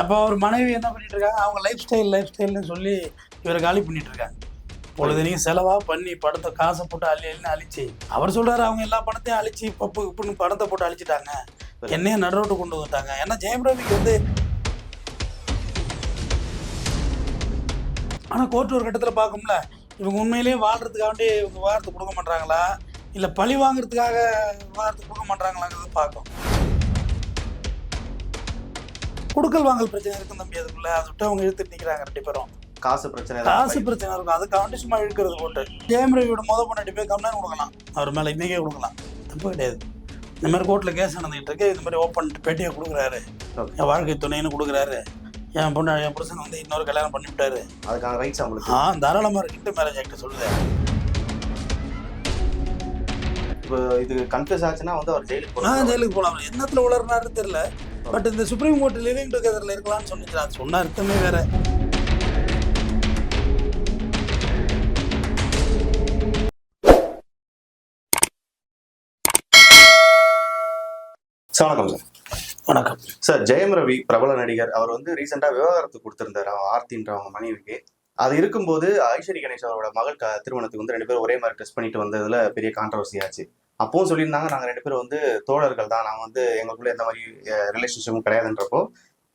அப்போ அவர் மனைவி என்ன பண்ணிட்டு இருக்காங்க அவங்க லைஃப் ஸ்டைல் லைஃப் ஸ்டைல்னு சொல்லி இவரை காலி பண்ணிட்டு இருக்காங்க பொழுதுனையும் செலவா பண்ணி படத்தை காசை போட்டு அள்ளி அள்ளின்னு அழிச்சு. அவர் சொல்றாரு அவங்க எல்லா பணத்தையும் அழிச்சு பப்பு இப்படின்னு பணத்தை போட்டு அழிச்சிட்டாங்க. என்னையும் நடுரோட்டு கொண்டு வந்துட்டாங்க. ஏன்னா ஜெயம் ரவிக்கு வந்து ஆனால் கோர்ட் ஒரு கட்டத்தில் பார்க்கும்ல இவங்க உண்மையிலேயே வாழ்றதுக்காண்டி இவங்க வாரத்தை கொடுக்க மாட்டாங்களா இல்லை பழி வாங்குறதுக்காக விவாகரத்து கொடுக்க மாட்டாங்களாங்கிறது பார்க்கும் கொடுக்கல் வாங்கல் பிரச்சனை இருக்கு தம்பி அதுக்குள்ள அதை விட்டு அவங்க இழுத்துட்டு நிற்கிறாங்க ரெண்டு பேரும். காசு பிரச்சனை காசு பிரச்சனை இருக்கும். அதுக்காண்டி சும்மா இழுக்கிறது போட்டு ஜெயம் ரவியோட முத பொண்ணாட்டி போய் கம்ப்ளைண்ட் கொடுக்கலாம். அவர் மேலே இன்னைக்கே கொடுக்கலாம். தப்பு கிடையாது. இந்த மாதிரி கோர்ட்டில் கேஸ் நடந்துகிட்டு இருக்கு. இந்த மாதிரி ஓப்பன் பேட்டியை கொடுக்குறாரு. என் வாழ்க்கை துணைன்னு கொடுக்குறாரு. என் பொண்ணு என் புருஷன் வந்து இன்னொரு கல்யாணம் பண்ணி விட்டாரு அதுக்கான ரைட்ஸ் அவங்களுக்கு. ஆ தாராளமாக இருக்குன்ட்டு மேரேஜ் ஆக்ட் சொல்லுது இப்போ இது கன்ஃபியூஸ் ஆச்சுன்னா வந்து அவர் ஜெயிலுக்கு போகலாம் ஜெயிலுக்கு போகலாம். என்னத்தில் உளர்னாருன்னு தெரியல. பட் இந்த சுப்ரீம் கோர்ட் லிவிங் டுகெதரில் இருக்கலாம்னு சொன்னிச்சு அது சொன்ன அர்த்தமே வேற வணக்கம் சார் வணக்கம். சார் ஜெயம் ரவி பிரபல நடிகர் அவர் வந்து ரீசெண்டா விவாகரத்து கொடுத்திருந்தாரு அவன் ஆர்த்தின்ற அவங்க மனைவிக்கு. அது இருக்கும்போது ஐஸ்வரி கணேஷ் அவரோட மகள் திருமணத்துக்கு வந்து ரெண்டு பேரும் ஒரே மாதிரி டெஸ்ட் பண்ணிட்டு வந்ததுல பெரிய கான்ட்ரவர்சி ஆச்சு. அப்பவும் சொல்லியிருந்தாங்க நாங்க ரெண்டு பேரும் வந்து தோழர்கள் தான். நாங்க வந்து எங்களுக்குள்ள எந்த மாதிரி ரிலேஷன்ஷிப்பும் கிடையாதுன்றப்போ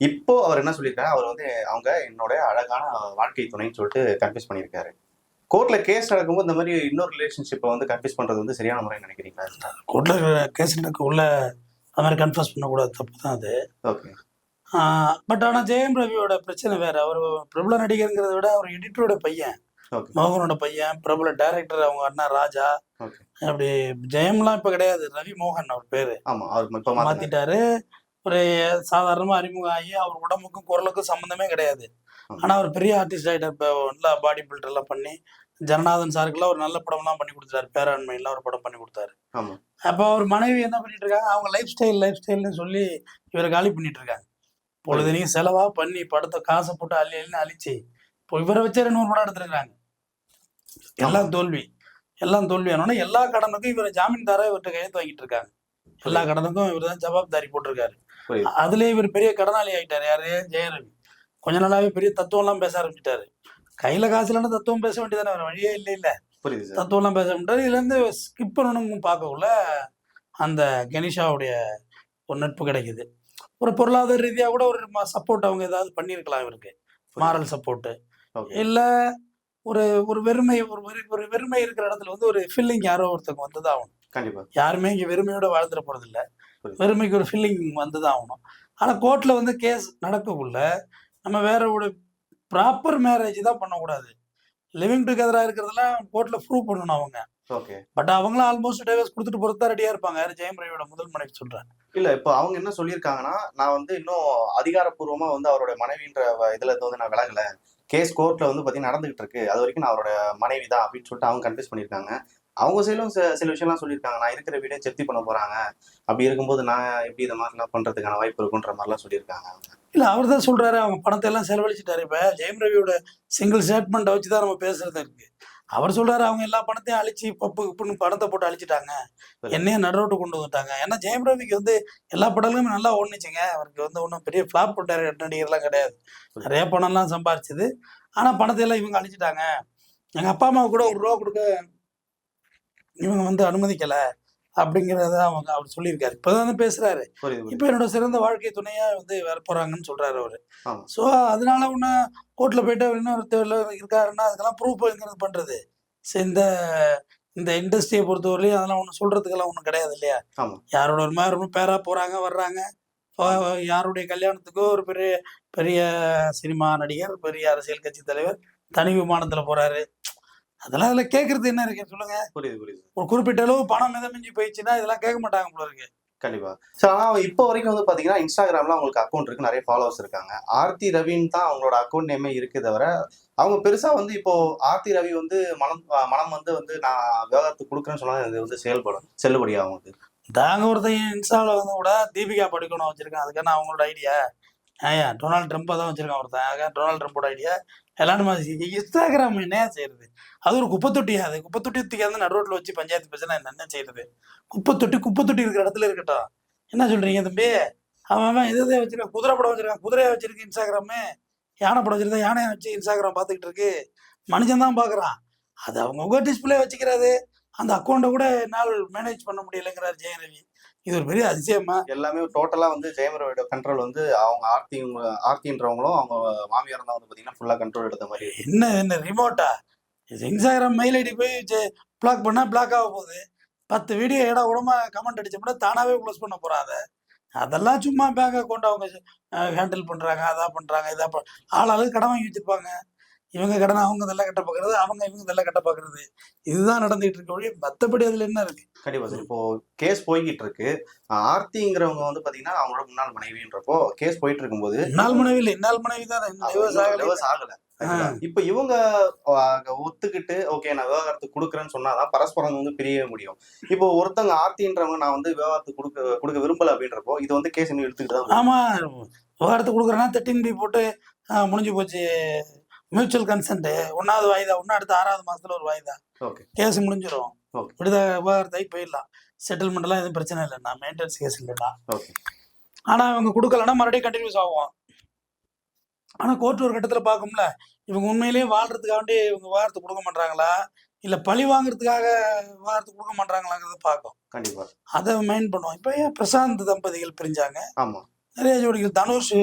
இப்போ அவர் என்ன சொல்லியிருக்காரு அவர் வந்து அவங்க என்னோட அழகான வாழ்க்கை துணைன்னு சொல்லிட்டு கன்ஃபியூஸ் பண்ணியிருக்காரு. கோர்ட்ல கேஸ் நடக்கும்போது இந்த மாதிரி இன்னொரு ரிலேஷன்ஷிப்பை வந்து கன்ஃபியூஸ் பண்றது வந்து சரியான முறை நினைக்கிறீங்களா கோர்ட்டில் கேஸ் உள்ள அது மாதிரி கன்ஃபர்ஸ் பண்ணக்கூடாது தப்பு தான் அது. ஓகே. பட் ஆனால் ஜெயம் ரவியோட பிரச்சனை வேற. அவர் பிரபல நடிகருங்கிறத விட அவர் எடிட்டரோட பையன். ஓகே. மோகனோட பையன் பிரபல டைரக்டர் அவங்க அண்ணா ராஜா. ஓகே. அப்படி ஜெயம்லாம் இப்போ கிடையாது. ரவி மோகன் அவர் பேரு. ஆமா அவர் இப்ப. மாத்திட்டாரு. ஒரு சாதாரணமா அறிமுகம் ஆகி அவர் உடம்புக்கும் குரலுக்கும் சம்மந்தமே கிடையாது. ஆனா அவர் பெரிய ஆர்டிஸ்ட் ஆகிட்டார் இப்போ நல்லா பாடி பில்டர் எல்லாம் பண்ணி ஜனநாதன் சாருக்குலாம் ஒரு நல்ல படம்லாம் பண்ணி கொடுத்தாரு. பேராண்மையெல்லாம் ஒரு படம் பண்ணி கொடுத்தாரு. அப்போ அவர் மனைவி என்ன பண்ணிட்டு இருக்காங்க? அவங்க லைஃப் ஸ்டைல் லைஃப் ஸ்டைல்னு சொல்லி இவரை காலி பண்ணிட்டு இருக்காங்க. பொழுதுனையும் செலவா பண்ணி படத்தை காசை போட்டு அள்ளி அள்ளி அழிச்சு இப்போ இவரை வச்சே மூணு படம் எடுத்துருக்காங்க எல்லாம் தோல்வி. எல்லாம் தோல்வி ஆனோடனே எல்லா கடனுக்கும் இவரை ஜாமீன்தாரா இவர்கிட்ட கையெழுத்து வாங்கிட்டு இருக்காங்க எல்லா கடனுக்கும் இவர் தான் ஜவாப்தாரி போட்டிருக்காரு. அதுலயே இவர் பெரிய கடனாளி ஆயிட்டாரு. யாரு? ஜெயரவி. கொஞ்ச நாளாவே பெரிய தத்துவம் எல்லாம் பேச ஆரம்பிச்சிட்டாரு. கையில காசு இல்லைன்னா தத்துவம் பேச வேண்டியதானே வேற வழியே இல்லை இல்ல. தத்துவம் எல்லாம் பேச முடியாது இதுல இருந்து ஸ்கிப் பண்ணணும் பார்க்கக்குள்ள அந்த கணேஷாவுடைய ஒரு நட்பு கிடைக்குது. ஒரு பொருளாதார ரீதியா கூட ஒரு சப்போர்ட் அவங்க ஏதாவது பண்ணியிருக்கலாம் இவருக்கு. மாரல் சப்போர்ட் இல்ல ஒரு ஒரு வெறுமை ஒரு ஒரு வெறுமை இருக்கிற இடத்துல வந்து ஒரு ஃபீலிங் யாரோ ஒருத்தவங்க வந்துதான் ஆகணும். கண்டிப்பா. யாருமே இங்க வெறுமையோட வாழ்ந்துட போறது இல்ல. வெறுமைக்கு ஒரு ஃபீலிங் வந்துதான் ஆகணும். ஆனா கோர்ட்ல வந்து கேஸ் நடக்கக்குள்ள நம்ம வேற ஒரு ப்ராப்பர் மேரேஜ் தான் பண்ணக்கூடாது. லிவிங் டுகெதரா இருக்கிறதெல்லாம் கோர்ட்ல ப்ரூவ் பண்ணணும் அவங்க. ஓகே பட் அவங்களும் ஆல்மோஸ்ட் டைவர்ஸ் கொடுத்துட்டு போறது தான் ரெடியா இருப்பாங்க. யாரு? ஜெயம் ரவியோட முதல் மனைவி சொல்றேன். இல்ல இப்போ அவங்க என்ன சொல்லியிருக்காங்கன்னா நான் வந்து இன்னும் அதிகாரப்பூர்வமா வந்து அவரோட மனைவின்ற இதுல வந்து நான் விலகல. கேஸ் கோர்ட்ல வந்து பாத்தீங்கன்னா நடந்துகிட்டு இருக்கு. அது வரைக்கும் நான் அவரோட மனைவி தான் அப்படின்னு சொல்லிட்டு அவங்க கன்ஃபியூஸ் பண்ணியிருக்காங்க. அவங்க சைடும் சில சில விஷயம்லாம் சொல்லியிருக்காங்க. நான் இருக்கிற வீடே செப்தி பண்ண போறாங்க. அப்படி இருக்கும்போது நான் எப்படி இந்த மாதிரிலாம் பண்றதுக்கான வாய்ப்பு இருக்குன்ற மாதிரிலாம் சொல்லியிருக்காங்க இல்ல அவர் தான் சொல்றாரு. அவங்க பணத்தை எல்லாம் செலவழிச்சிட்டாரு. இப்ப ஜெயம் ரவியோட சிங்கிள் ஸ்டேட்மெண்ட் வச்சு தான் நம்ம பேசுறது இருக்கு. அவர் சொல்றாரு அவங்க எல்லா பணத்தையும் அழிச்சு பப்பு இப்படின்னு பணத்தை போட்டு அழிச்சிட்டாங்க. என்னையும் நடுரோட்டு கொண்டு வந்துட்டாங்க. ஏன்னா ஜெயம் ரவிக்கு வந்து எல்லா படங்களுமே நல்லா ஓடுனுச்சுங்க. அவருக்கு வந்து ஒன்றும் பெரிய ஃபிளாப் நடிகர்லாம் கிடையாது. நிறைய பணம்லாம் சம்பாரிச்சது. ஆனா பணத்தை எல்லாம் இவங்க அழிச்சிட்டாங்க. எங்க அப்பா அம்மாவுக்கு கூட ஒரு ரூபா கொடுக்க இவங்க வந்து அனுமதிக்கல. அப்படிங்கிறத அவங்க அவர் சொல்லியிருக்காரு. இப்பதான் வந்து பேசுறாரு. இப்போ என்னோட சிறந்த வாழ்க்கை துணையா வந்து வர போறாங்கன்னு சொல்றாரு அவரு. ஸோ அதனால ஒன்று கோர்ட்ல போயிட்டு அவர் இன்னொரு இருக்காருன்னா அதுக்கெல்லாம் பண்ணுறது பண்றது? இந்த இந்த இண்டஸ்ட்ரியை பொறுத்தவரையிலையும் அதெல்லாம் ஒன்றும் சொல்றதுக்கெல்லாம் ஒன்றும் கிடையாது இல்லையா. யாரோட ஒரு மாதிரி ரொம்ப பேரா போறாங்க வர்றாங்க. யாருடைய கல்யாணத்துக்கோ ஒரு பெரிய பெரிய சினிமா நடிகர் பெரிய அரசியல் கட்சி தலைவர் தனி விமானத்துல போறாரு. அதெல்லாம் அதில் கேட்கறது என்ன இருக்கு? சொல்லுங்க. புரியுது புரியுது. ஒரு குறிப்பிட்ட அளவு பணம் மிதமிஞ்சி போயிடுச்சுன்னா இதெல்லாம் கேட்க மாட்டாங்க போல இருக்கு. கண்டிப்பா. சார் ஆனா இப்போ வரைக்கும் வந்து பாத்தீங்கன்னா இன்ஸ்டாகிராம்ல அவங்களுக்கு அக்கௌண்ட் இருக்கு. நிறைய ஃபாலோவர்ஸ் இருக்காங்க. ஆர்த்தி ரவின்னு தான் அவங்களோட அக்கௌண்ட் நேமே இருக்கு தவிர அவங்க பெருசா வந்து இப்போ ஆர்த்தி ரவி வந்து மனம் மனம் வந்து வந்து நான் விவகாரத்துக்கு கொடுக்குறேன்னு சொன்னா இது வந்து செயல்படும். செல்லுபடி ஆகும் அது தாங்க ஒருத்தன் இன்ஸ்டாவில் வந்து கூட தீபிகா படுக்கணும் வச்சிருக்கேன். அதுக்கான அவங்களோட ஐடியா ஏன் டொனால்ட் ட்ரம்ப்பை தான் வச்சிருக்கான் ஒருத்தன். அதுக்காக டொனால்ட் ட்ரம்ப்போட ஐடியா எல்லாருமே இன்ஸ்டாகிராம் என்ன செய்யறது அது ஒரு குப்பைத்தொட்டியா அது குப்பை வந்து தூக்கி நடுரோட்டில் வச்சு பஞ்சாயத்து பிரச்சனை என்ன செய்யறது குப்பை தொட்டி குப்பை தொட்டி இருக்கிற இடத்துல இருக்கட்டும். என்ன சொல்றீங்க தம்பி? அவன் அவன் எதை வச்சிருக்கான் குதிரை படம் வச்சிருக்கான். குதிரையை வச்சிருக்கு இன்ஸ்டாகிராமு. யானை படம் வச்சிருந்தா யானையை வச்சு இன்ஸ்டாகிராம் பார்த்துக்கிட்டு இருக்கு. மனுஷன் தான் பார்க்குறான். அது அவங்கவுங்க டிஸ்பிளே வச்சுக்கிறாது. அந்த அக்கௌண்ட்டை கூட என்னால் மேனேஜ் பண்ண முடியலைங்கிறார் ஜெயரவி. ரவி இது ஒரு பெரிய அதிசயமா எல்லாமே டோட்டலா வந்து ஜெயமரோட கண்ட்ரோல் வந்து அவங்க ஆர்த்தி ஆர்த்தின்றவங்களும் அவங்க மாமியார் தான் வந்து பாத்தீங்கன்னா ஃபுல்லா கண்ட்ரோல் எடுத்த மாதிரி என்ன என்ன ரிமோட்டா இது இன்ஸ்டாகிராம் மெயில் ஐடி போய் பிளாக் பண்ணா பிளாக் ஆக போகுது. பத்து வீடியோ இட உடமா கமெண்ட் அடிச்சோம்னா தானாவே க்ளோஸ் பண்ண போறாங்க அதெல்லாம் சும்மா பேங்க் அக்கௌண்ட் அவங்க ஹேண்டில் பண்றாங்க அதான் பண்றாங்க இதா பண் ஆளாளுக்கு கடன் வாங்கி வச்சிருப்பாங்க. இவங்க கடனை அவங்க இதெல்லாம் கட்ட பார்க்கறது அவங்க இவங்க இதெல்லாம் கட்ட பார்க்கறது இதுதான் நடந்துட்டு இருக்க ஒழிய மத்தபடி அதுல என்ன இருக்கு? கண்டிப்பா சார். இப்போ கேஸ் போய்கிட்டு இருக்கு ஆர்த்திங்கிறவங்க வந்து பாத்தீங்கன்னா அவங்களோட முன்னாள் மனைவின்றப்போ கேஸ் போயிட்டு இருக்கும்போது இன்னால் மனைவி இல்லை. இன்னால் மனைவி தான் ஆகல. இப்ப இவங்க ஒத்துக்கிட்டு ஓகே நான் விவாகரத்து கொடுக்குறேன்னு சொன்னாதான் பரஸ்பரம் வந்து பிரியவே முடியும். இப்போ ஒருத்தங்க ஆர்த்தின்றவங்க நான் வந்து விவாகரத்து கொடுக்க கொடுக்க விரும்பல அப்படின்றப்போ இது வந்து கேஸ் இன்னும் எடுத்துக்கிட்டு தான். ஆமா. விவகாரத்தை கொடுக்குறேன்னா தேர்ட்டின் பி போட்டு முடிஞ்சு போச்சு. மியூச்சுவல் கன்சென்ட் ஒன்னாவது வாய்தா ஒன்னு அடுத்த ஆறாவது மாசத்துல ஒரு வாய்தா. கேஸ் முடிஞ்சிடும் Okay. விடுத விவகாரத்தாகி போயிடலாம். செட்டில்மெண்ட் எல்லாம் எதுவும் பிரச்சனை இல்லைண்ணா மெயின்டெனன்ஸ் கேஸ் இல்லைண்ணா ஆனா இவங்க கொடுக்கலன்னா மறுபடியும் கண்டினியூஸ் ஆகும். ஆனா கோர்ட் ஒரு கட்டத்துல பார்க்கும்ல இவங்க உண்மையிலேயே வாழ்றதுக்காக வேண்டி இவங்க விவகாரத்தை கொடுக்க மாட்டாங்களா இல்ல பழி வாங்குறதுக்காக விவகாரத்தை கொடுக்க மாட்டாங்களாங்கிறத பார்க்கும். கண்டிப்பா. அதை மைண்ட் பண்ணுவோம். இப்போ ஏன் பிரசாந்த் தம்பதிகள் பிரிஞ்சாங்க? ஆமா. நிறைய ஜோடிகள் தனுஷ்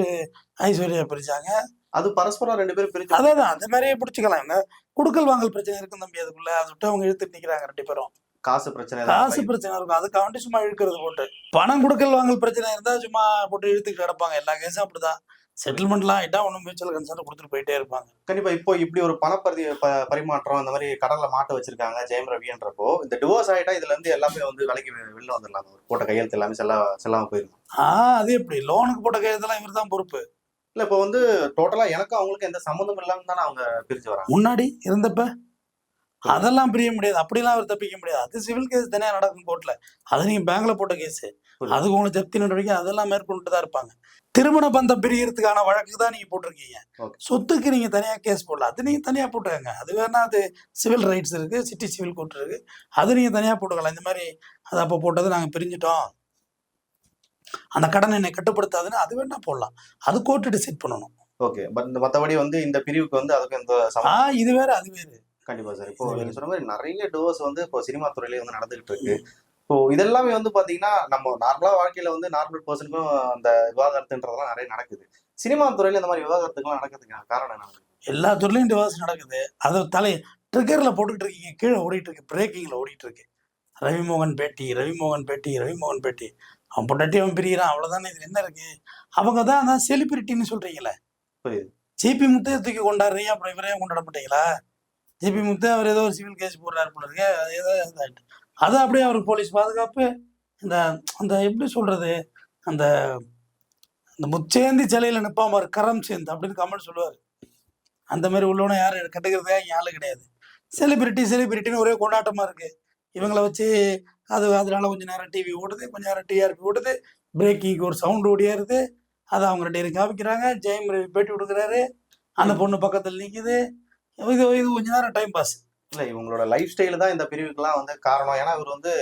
ஐஸ்வர்யா பிரிச்சாங்க அது பரஸ்பரம் ரெண்டு பேரும் பிரிச்சு அதான் அந்த மாதிரியே பிடிச்சிக்கலாம். இவங்க குடுக்கல் வாங்கல் பிரச்சனை இருக்கு தம்பி. அதுக்குள்ள அதை விட்டு அவங்க இழுத்துட்டு நிக்கிறாங்க ரெண்டு பேரும். காசு பிரச்சனை காசு பிரச்சனை இருக்கும். அதுக்காக வேண்டி சும்மா இழுக்கிறது போட்டு. பணம் குடுக்கல் வாங்கல் பிரச்சனை இருந்தா சும்மா போட்டு இழுத்துக்கிட்டு கிடப்பாங்க. எல்லா கேஸும் அப்படிதான். செட்டில்மெண்ட்லாம் ஆயிட்டா ஒன்றும் மியூச்சுவல் கன்சர்ன் கொடுத்துட்டு போயிட்டே இருப்பாங்க. கண்டிப்பா. இப்போ இப்படி ஒரு பணப்பரி பரிமாற்றம் அந்த மாதிரி கடல்ல மாட்ட வச்சிருக்காங்க ஜெயம் ரவின்றப்போ இந்த டிவோர்ஸ் ஆயிட்டா இதுல இருந்து எல்லாமே வந்து விலைக்கு வெளில வந்துடலாம். போட்ட கையெழுத்து எல்லாமே செல்ல செல்லாம போயிருக்கும் ஆஹ் அது எப்படி? லோனுக்கு போட்ட கையெழுத்தெல்லாம் இவர் தான் பொறுப்பு. இல்ல இப்போ வந்து டோட்டலா எனக்கும் அவங்களுக்கு எந்த சம்மந்தம் இல்லாம தானே அவங்க பிரிஞ்சு வராங்க. முன்னாடி இருந்தப்ப அதெல்லாம் பிரிய முடியாது. அப்படிலாம் அவர் தப்பிக்க முடியாது. அது சிவில் கேஸ் தனியா நடக்கும் கோர்ட்ல அது நீங்க பேங்க்ல போட்ட கேஸ். அதுக்கு உங்களுக்கு ஜப்தி நடவடிக்கை அதெல்லாம் மேற்கொண்டு தான் இருப்பாங்க. திருமண பந்தம் பிரியறதுக்கான வழக்கு தான் நீங்க போட்டிருக்கீங்க. சொத்துக்கு நீங்க தனியா கேஸ் போடல. அது நீங்க தனியா போட்டுக்கங்க. அது வேணா அது சிவில் ரைட்ஸ் இருக்கு சிட்டி சிவில் கோர்ட் இருக்கு. அது நீங்க தனியா போட்டுக்கலாம். இந்த மாதிரி அது அப்போ போட்டது நாங்க பிரிஞ்சிட்டோம். அந்த கடன் என்னை கட்டுப்படுத்தாதுன்னு அது வேணா போடலாம். அது கோர்ட்டு டிசைட் பண்ணணும். ஓகே பட் மத்தபடி வந்து இந்த பிரிவுக்கு வந்து அதுக்கு சம்மந்தம் இது வேற அது வேறு. கண்டிப்பா சார் இப்போ நீங்க சொன்ன மாதிரி நிறைய டிவோர்ஸ் வந்து இப்போ சினிமா துறையில வந்து நடந்துகிட்டு இருக்கு. இப்போ இதெல்லாமே வந்து பாத்தீங்கன்னா நம்ம நார்மலா வாழ்க்கையில வந்து நார்மல் பர்சனுக்கும் அந்த விவாகரத்துன்றதெல்லாம் நிறைய நடக்குது. சினிமா துறையில இந்த மாதிரி விவாகரத்துக்கெல்லாம் நடக்கிறதுக்கு காரணம் என்ன? எல்லா துறையிலும் டிவோர்ஸ் நடக்குது. அதை தலை ட்ரிகர்ல போட்டுக்கிட்டு இருக்கீங்க கீழே ஓடிட்டு இருக்கு பிரேக்கிங்ல ஓடிட்டு இருக்கு. ரவிமோகன் பேட்டி ரவிமோகன் பேட்டி ரவிமோகன் பேட்டி. அவன் பொண்டாட்டி அவன் பிரிகிறான் அவ்வளவுதானே இதுல என்ன இருக்கு? அவங்க தான் அதான் செலிபிரிட்டின்னு சொல்றீங்களே. ஜிபி முத்தைய தூக்கி கொண்டாடுறீங்க அப்புறம் இவரையும் கொண்டாட மாட்டீங்களா? ஜிபி முத்து அவர் ஏதோ ஒரு சிவில் கேஸ் போடுறாரு போல இருக்கு அது ஏதோ அது அப்படியே அவருக்கு போலீஸ் பாதுகாப்பு இந்த அந்த எப்படி சொல்றது அந்த அந்த முச்சேந்தி சிலையில நிப்பாம கரம் சேந்து அப்படின்னு கமல் சொல்லுவார். அந்த மாதிரி உள்ளவன யாரும் கட்டுக்கிறதே இங்கே ஆளு கிடையாது. செலிபிரிட்டி செலிபிரிட்டின்னு ஒரே கொண்டாட்டமா இருக்கு. இவங்கள வச்சு அது அதனால கொஞ்ச நேரம் டிவி ஓடுது கொஞ்ச நேரம் டிஆர்பி ஓடுது பிரேக்கிங்க்கு ஒரு சவுண்ட் ஓடியாருது. அதை அவங்க ரெண்டு பேரும் காமிக்கிறாங்க. ஜெயம் ரவி பேட்டி கொடுக்குறாரு. அந்த பொண்ணு பக்கத்தில் நிக்குது. இது இது கொஞ்ச நேரம் டைம் பாஸ் இல்ல இவங்களோட லைஃப் ஸ்டைல் தான் இந்த பிரிவுக்கெல்லாம் வந்து காரணம். ஏன்னா இவர் வந்து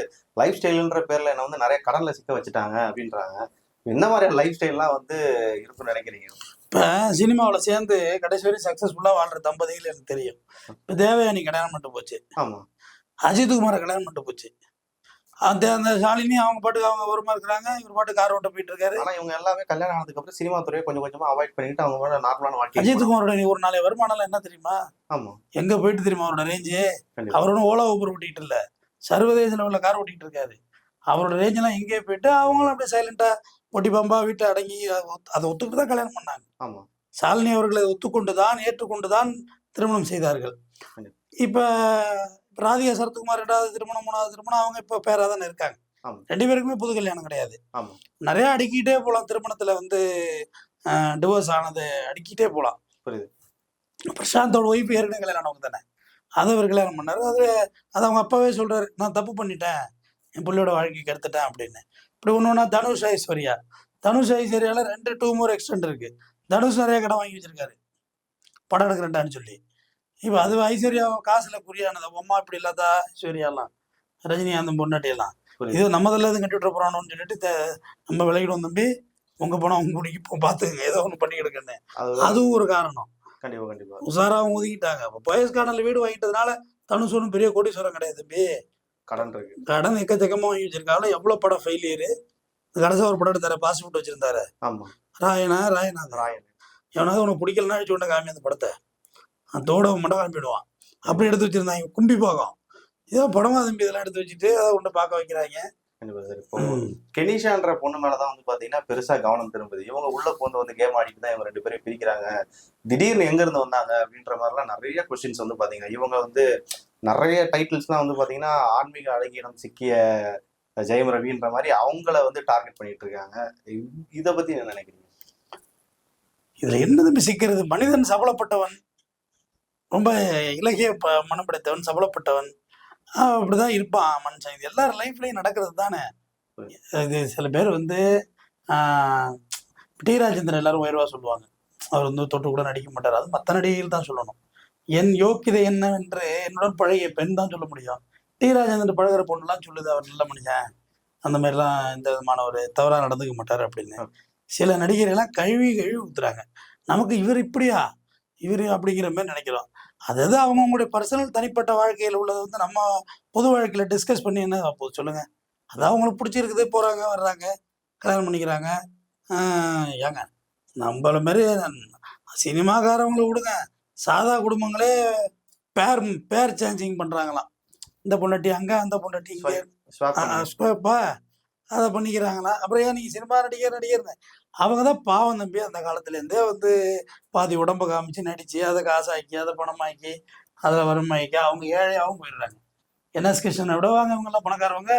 லைஃப் ஸ்டைல்ன்ற பேர்ல என்ன வந்து நிறைய கடன்ல சிக்க வச்சுட்டாங்க அப்படின்றாங்க. என்ன மாதிரியான லைஃப் ஸ்டைல்லாம் வந்து இருக்குன்னு நினைக்கிறீங்க? இப்போ சினிமாவில் சேர்ந்து கடைசி வரையும் சக்ஸஸ்ஃபுல்லாக வாழ்ற தம்பதிகள் எனக்கு தெரியும். இப்போ தேவயானி கல்யாணம் பண்ணிட்டு போச்சு. ஆமா. அஜித் குமாரை கல்யாணம் பண்ணிட்டு போச்சு. அந்த அந்த ஷாலினி அவங்க பாட்டுக்கு அவங்க வருமா இருக்கிறாங்க. இவர் பாட்டு கார் ஓட்ட போயிட்டு இருக்காரு ஆனா இவங்க எல்லாமே கல்யாணம் ஆனதுக்கு அப்புறம் சினிமா துறையை கொஞ்சம் கொஞ்சமா அவாய்ட் பண்ணிட்டு அவங்க நார்மலான வாழ்க்கை அஜித் குமாரோட ஒரு நாளை வருமானம் என்ன தெரியுமா? ஆமா. எங்க போயிட்டு தெரியுமா அவரோட ரேஞ்சு கண்டிப்பா. அவர் ஒன்றும் ஓலா ஊபர் ஓட்டிட்டு இல்ல. சர்வதேச லெவலில் கார் ஓட்டிட்டு இருக்காரு. அவரோட ரேஞ்ச் எல்லாம் எங்கேயே போயிட்டு அவங்களும் அப்படியே சைலண்டா ஒட்டி பம்பா வீட்டை அடங்கி அதை ஒத்து- அதை ஒத்துக்கிட்டு தான் கல்யாணம் பண்ணாங்க. ஆமா. சாலினி அவர்களை ஒத்துக்கொண்டுதான் ஏற்றுக்கொண்டுதான் திருமணம் செய்தார்கள். இப்ப ராதிகா சரத்குமார் ரெண்டாவது திருமணம் மூணாவது திருமணம் அவங்க இப்ப பேரா தானே இருக்காங்க. ரெண்டு பேருக்குமே புது கல்யாணம் கிடையாது. நிறைய அடுக்கிட்டே போலாம். திருமணத்துல வந்து டிவோர்ஸ் ஆனது அடுக்கிட்டே போலாம். புரியுது. பிரசாந்தோட ஒய்ஃப் ஏற்கனவே கல்யாணம் ஆனவங்க தானே. அதை அவர் கல்யாணம் பண்ணாரு. அது அது அவங்க அப்பாவே சொல்றாரு நான் தப்பு பண்ணிட்டேன். என் பிள்ளையோட வாழ்க்கைக்கு எடுத்துட்டேன் அப்படின்னு. இப்படி ஒன்று ஒன்றா தனுஷ் ஐஸ்வர்யா. தனுஷ் ஐஸ்வர்யால ரெண்டு டூ மோர் எக்ஸ்டெண்ட் இருக்கு. தனுஷ் நிறைய கடன் வாங்கி வச்சிருக்காரு. படம் எடுக்கிறேன்டான்னு சொல்லி. இப்போ அது ஐஸ்வர்யா காசுல குறியானது. அம்மா இப்படி இல்லாதா ஐஸ்வர்யாலாம். ரஜினிகாந்தன் பொண்டாட்டி எல்லாம் புரியுது. இது நம்ம எதுவும் கட்டி விட்டுற போறானோன்னு சொல்லிட்டு நம்ம விலகிடுவோம் தம்பி. உங்க பணம் உங்க முடிக்கு இப்போ பார்த்துக்கங்க ஏதோ ஒன்று அது அதுவும் ஒரு காரணம். கண்டிப்பா கண்டிப்பா. உஷாராகவும் ஒதுக்கிட்டாங்க. இப்போ போயஸ்கார்டனில் வீடு வாங்கிட்டதுனால தனுஷ் ஒன்றும் பெரிய கோடீஸ்வரம் கிடையாது தம்பி. கடன் இருக்கு. கடன் எக்கச்சக்கமாக வாங்கி வச்சிருக்காங்க. எவ்வளோ படம் ஃபெயிலியரு கடைசியாக ஒரு படம் எடுத்தாரு. பாஸ்போர்ட் வச்சிருந்தாரு. ஆமா. ராயனா ராயனா ராயன். எவனாவது உனக்கு பிடிக்கலன்னா அடிச்சு உடனே காமி அந்த படத்தை. அதோட மட்டும் காமிடுவான் அப்படி எடுத்து வச்சிருந்தாங்க கும்பி பாகம். ஏதோ படமா தம்பி இதெல்லாம் எடுத்து வச்சுட்டு அதை கொண்டு பார்க்க வைக்கிறாங்க. கெனிஷான்ற பொண்ணு மேலதான் வந்து பாத்தீங்கன்னா பெருசா கவனம் திரும்புது. இவங்க உள்ள போந்து வந்து கேம் ஆடிட்டு தான் இவங்க ரெண்டு பேரும் பிரிக்கிறாங்க. திடீர்னு எங்க இருந்து வந்தாங்க அப்படின்ற மாதிரிலாம் நிறைய கொஸ்டின்ஸ் வந்து பாத்தீங்கன்னா இவங்க வந்து நிறைய டைட்டில்ஸ்லாம் வந்து பாத்தீங்கன்னா ஆன்மீக அழகியிடம் சிக்கிய ஜெயம் ரவின்ற மாதிரி அவங்கள வந்து டார்கெட் பண்ணிட்டு இருக்காங்க. இத பத்தி என்ன நினைக்கிறீங்க? இதுல என்ன தம்பி சிக்கிறது? மனிதன் சபலப்பட்டவன். ரொம்ப இலகிய ப மனம் படைத்தவன் சபலப்பட்டவன் அப்படிதான் இருப்பான் மனுஷன். இது எல்லார் லைஃப்லயும் நடக்கிறது தானே. இது சில பேர் வந்து டி ராஜேந்திரன் எல்லாரும் உயர்வா சொல்லுவாங்க. அவர் வந்து தொட்டு கூட நடிக்க மாட்டார். அது மற்ற நடிகைகள் தான் சொல்லணும். என் யோக்கியதை என்னவென்று என்னுடன் பழகிய பெண் தான் சொல்ல முடியும். டி ராஜேந்திரன் பழகுற பொண்ணுலாம் சொல்லுது அவர் நல்ல மனுஷன் அந்த மாதிரிலாம் எந்த விதமான ஒரு தவறாக நடந்துக்க மாட்டார் அப்படின்னு. சில நடிகர்கள்லாம் கழுவி கழுவி ஊத்துறாங்க. நமக்கு இவர் இப்படியா? இவர் அப்படிங்கிற மாதிரி நினைக்கிறோம். அதாவது அவங்கவுங்களுடைய பர்சனல் தனிப்பட்ட வாழ்க்கையில் உள்ளதை வந்து நம்ம பொது வாழ்க்கையில் டிஸ்கஸ் பண்ணி என்ன போகுது சொல்லுங்க. அது அவங்களுக்கு பிடிச்சிருக்குது போறாங்க வர்றாங்க கல்யாணம் பண்ணிக்கிறாங்க. ஏங்க நம்மள மாதிரி சினிமாக்காரவங்களை விடுங்க. சாதா குடும்பங்களே பேர் பேர் சேஞ்சிங் பண்றாங்களாம். இந்த பொண்டாட்டி அங்க அந்த பொண்டாட்டி இங்கே. அதை பண்ணிக்கிறாங்களா அப்புறம் ஏன் நீங்கள் சினிமா நடிகர் நடிகர் அவங்க தான் பாவம் தம்பி அந்த காலத்துலேருந்தே வந்து பாதி உடம்ப காமிச்சு நடித்து அதை காசாக்கி அதை பணமாக்கி அதில் வருமாக்கி அவங்க ஏழையாகவும் போயிடுறாங்க. என்எஸ் கிருஷ்ணனை விட வாங்க இவங்கெல்லாம் பணக்காரவங்க.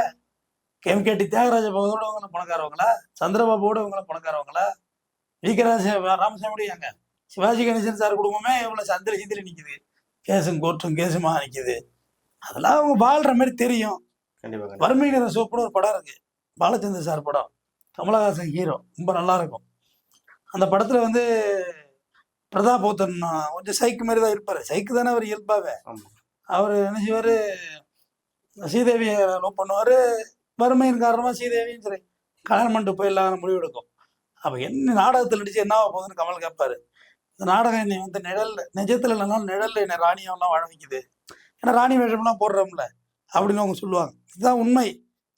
கேம்கேடி தியாகராஜ பகவதோட இவங்க பணக்காரவங்களா? சந்திரபாபுவோட இவங்க பணக்காரவங்களா? விகராஜ ராமசாமி அங்க. சிவாஜி கணேசன் சார் குடும்பமே இவ்வளோ சந்திர சிந்திரி நிற்குது கேஸும் கோர்ட்டும் கேஸுமா நிற்குது அதெல்லாம் அவங்க வாழ்கிற மாதிரி தெரியும். கண்டிப்பா கண்டிப்பா. வறுமை நிற சோப்புன்னு ஒரு படம் இருக்கு. பாலச்சந்தர் சார் படம். கமலஹாசன் ஹீரோ ரொம்ப நல்லா இருக்கும் அந்த படத்துல வந்து பிரதாபோத்தன் கொஞ்சம் சைக்கு மாதிரி தான் இருப்பாரு. சைக்கு தானே அவர் இயல்பாவே. அவர் என்ன செய்வாரு? ஸ்ரீதேவியை லவ் பண்ணுவாரு. வறுமையின் காரணமா ஸ்ரீதேவியும் சரி கல்யாணம் பண்ணிட்டு போயிடலாம் முடிவு எடுக்கும். அப்ப என்ன நாடகத்தில் நடிச்சு என்ன ஆக போகுதுன்னு கமல் கேட்பாரு இந்த நாடகம் என்னை வந்து நிழல் நிஜத்துல இல்லைனா நிழல்ல என்னை ராணியெல்லாம் வாழ வைக்குது. ஏன்னா ராணி வேஷம்லாம் போடுறோம்ல அப்படின்னு அவங்க சொல்லுவாங்க. இதுதான் உண்மை.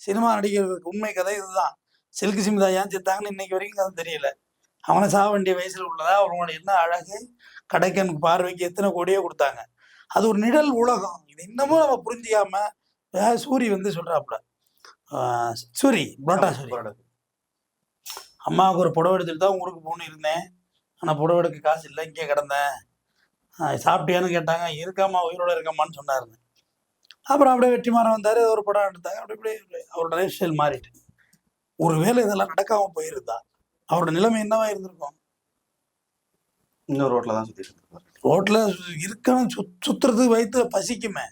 சினிமா நடிகர்களுக்கு உண்மை கதை இதுதான். சில்கு சிமிதா ஏன் செத்தாங்கன்னு இன்னைக்கு வரைக்கும் கதை தெரியல. அவனை சாக வேண்டிய வயசுல உள்ளதா? அவங்களோட என்ன அழகு? கடைக்கனுக்கு பார்வைக்கு எத்தனை கோடியோ கொடுத்தாங்க. அது ஒரு நிழல் உலகம். இது இன்னமும் நம்ம புரிஞ்சிக்காம வேற சூரி வந்து சொல்றாப்புல. சூரி புரோட்டா சூரி. அம்மாவுக்கு ஒரு புடவை எடுத்துட்டு தான் ஊருக்கு போகணும் இருந்தேன். ஆனால் புடவை எடுக்க காசு இல்லை இங்கே கிடந்தேன். சாப்பிட்டியான்னு கேட்டாங்க. இருக்காம்மா உயிரோட இருக்காமான்னு சொன்னாருங்க அப்புறம் அப்படியே வெற்றிமாறன் வந்தார். ஒரு படம் எடுத்தாங்க. அப்படி இப்படி அவரோட லைஃப் ஸ்டைல் மாறிட்டு. ஒருவேளை இதெல்லாம் நடக்காம போயிருந்தா அவரோட நிலைமை என்னவா இருந்திருக்கும்? இன்னொரு ரோட்ல தான் சுத்திட்டு ரோட்ல இருக்கணும் சுத் சுத்துறதுக்கு வயிற்று பசிக்குமே.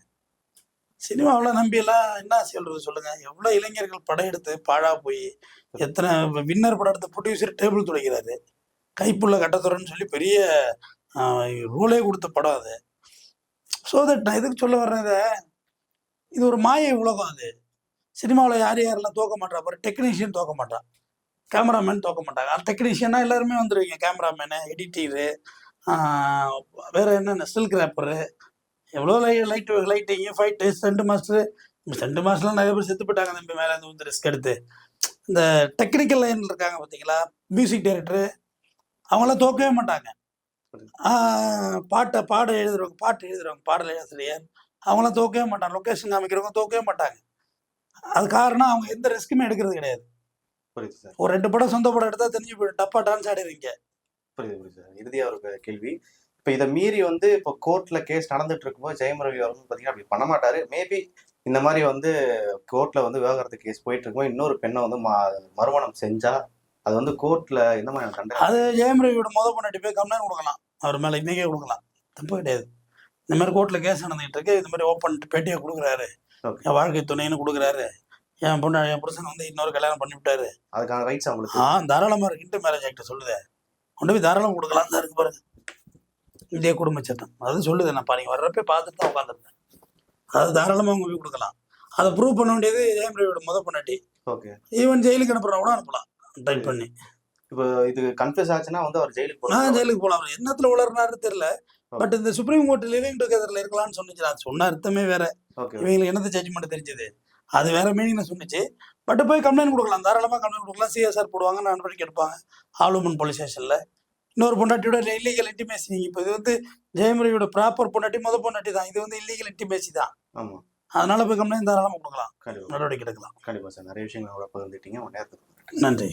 சினிமாவில் நம்பியெல்லாம் என்ன சொல்றது சொல்லுங்க? எவ்வளோ இளைஞர்கள் படம் எடுத்து பாழா போய் எத்தனை வின்னர் படம் எடுத்து ப்ரொடியூசர் டேபிள் துடைக்கிறாரு. கைப்புள்ள கட்டத்துறன்னு சொல்லி பெரிய ரூலே கொடுத்த படம் அது. ஸோ தட் நான் எதுக்கு சொல்ல வர்றேன் இதை? இது ஒரு மாயை உலகம் அது. சினிமாவில் யார் யாரெல்லாம் தோக்க மாட்டா பாரு டெக்னீஷியன் தோக்க மாட்டான் கேமராமேன் தோக்க மாட்டாங்க அந்த டெக்னீஷியனா எல்லாருமே வந்துடுவீங்க கேமராமேனு எடிட்டரு வேற என்னென்ன ஸ்டில் கிராப்பரு எவ்வளோ லை லைட் லைட்டிங்கு ஃபைட்டு செண்டு மாஸ்டரு செண்டு மாஸ்டர்லாம் நிறைய பேர் செத்து போயிட்டாங்க தம்பி மேலே வந்து ரிஸ்க் எடுத்து. இந்த டெக்னிக்கல் லைனில் இருக்காங்க பார்த்தீங்களா மியூசிக் டைரக்டரு அவங்களாம் தோக்கவே மாட்டாங்க. பாட்டை பாட எழுதுறவங்க பாட்டு எழுதுறவங்க பாடல் ஆசிரியர் அவங்களாம் தோக்கவே மாட்டாங்க. லொக்கேஷன் காமிக்கிறவங்க தோக்கவே மாட்டாங்க. அது காரணம் அவங்க எந்த ரிஸ்க்குமே எடுக்கிறது கிடையாது. புரியுது சார். ஒரு ரெண்டு படம் சொந்த படம் எடுத்தா தெரிஞ்சு போயிடும். டப்பா டான்ஸ் ஆடிடுவீங்க. புரியுது புரியுது சார். இறுதியா ஒரு கேள்வி. இப்ப இதை மீறி வந்து இப்போ கோர்ட்ல கேஸ் நடந்துட்டு இருக்கும்போது ஜெயம் ரவி அவர் வந்து பாத்தீங்கன்னா அப்படி பண்ண மாட்டாரு. மேபி இந்த மாதிரி வந்து கோர்ட்ல வந்து விவாகரத்து கேஸ் போயிட்டு இருக்கும்போது இன்னொரு பெண்ணை வந்து மறுமணம் செஞ்சா அது வந்து கோர்ட்ல எந்த மாதிரி தண்டனை? அது ஜெயம் ரவியோட முத பொண்ணாட்டி போய் கம்ப்ளைண்ட் கொடுக்கலாம். அவர் மேல இன்னைக்கே கொடுக்கலாம். தப்பு கிடையாது. இந்த மாதிரி கோர்ட்ல கேஸ் நடந்துகிட்டு இருக்கு. இந்த மாதிரி ஓப்பன் பேட்டியை கொடுக்குறாரு. என் வாழ்க்கை துணைன்னு கொடுக்குறாரு. என் பொண்ணு என் புருஷன் வந்து இன்னொரு கல்யாணம் பண்ணி விட்டாரு. அதுக்கான ரைட்ஸ் அவங்களுக்கு. ஆ தாராளமா இருக்கு. இன்டர் மேரேஜ் ஆக்ட் சொல்லுதே. கொண்டு போய் தாராளம் கொடுக்கலாம். தான் இருக்கு பாருங்க. இந்திய குடும்ப சட்டம். அது சொல்லுது நான். பாருங்க வர்றப்ப பார்த்துட்டு தான் உட்காந்துருந்தேன். அது தாராளமா அவங்க போய் கொடுக்கலாம். அதை ப்ரூவ் பண்ண வேண்டியது ஜெயம் ரவியோட முத பொண்ணாட்டி ஓகே ஈவன் ஜெயிலுக்கு அனுப்புறா கூட அனுப்பலாம் டைப் பண்ணி. இப்போ இது கன்ஃபியூஸ் ஆச்சுன்னா வந்து அவர் ஜெயிலுக்கு போகலாம் ஜெயிலுக்கு போலாம். அவர் என்னத்துல உளர்னாரு தெரியல. பட் இந்த சுப்ரீம் கோர்ட் லிவிங் டுகெதர்ல இருக்கலாம்னு சொன்னிச்சு. சொன்ன அர்த்தமே வேற. இவங்களுக்கு என்னது ஜட்ஜ்மெண்ட் தெரிஞ்சது? அது வேற மீனிங்ல சொன்னிச்சு. பட் போய் கம்ப்ளைண்ட் கொடுக்கலாம். தாராளமா கம்ப்ளைண்ட் கொடுக்கலாம். சிஎஸ்ஆர் போடுவாங்க நடவடிக்கை எடுப்பாங்க ஆளுமன் போலீஸ் ஸ்டேஷன்ல இன்னொரு பொண்டாட்டியோட இல்லீகல் இன்டிமேசி இப்போ இது வந்து ஜெயமரியோட ப்ராப்பர் பொண்டாட்டி முத பொண்டாட்டி தான். இது வந்து இல்லீகல் இன்டிமேசி தான். ஆமா. அதனால போய் கம்ப்ளைண்ட் தாராளமா கொடுக்கலாம். நடவடிக்கை எடுக்கலாம். கண்டிப்பா சார். நிறைய விஷயங்கள் பகிர்ந்துட்டீங்க நேரத்துக்கு நன்றி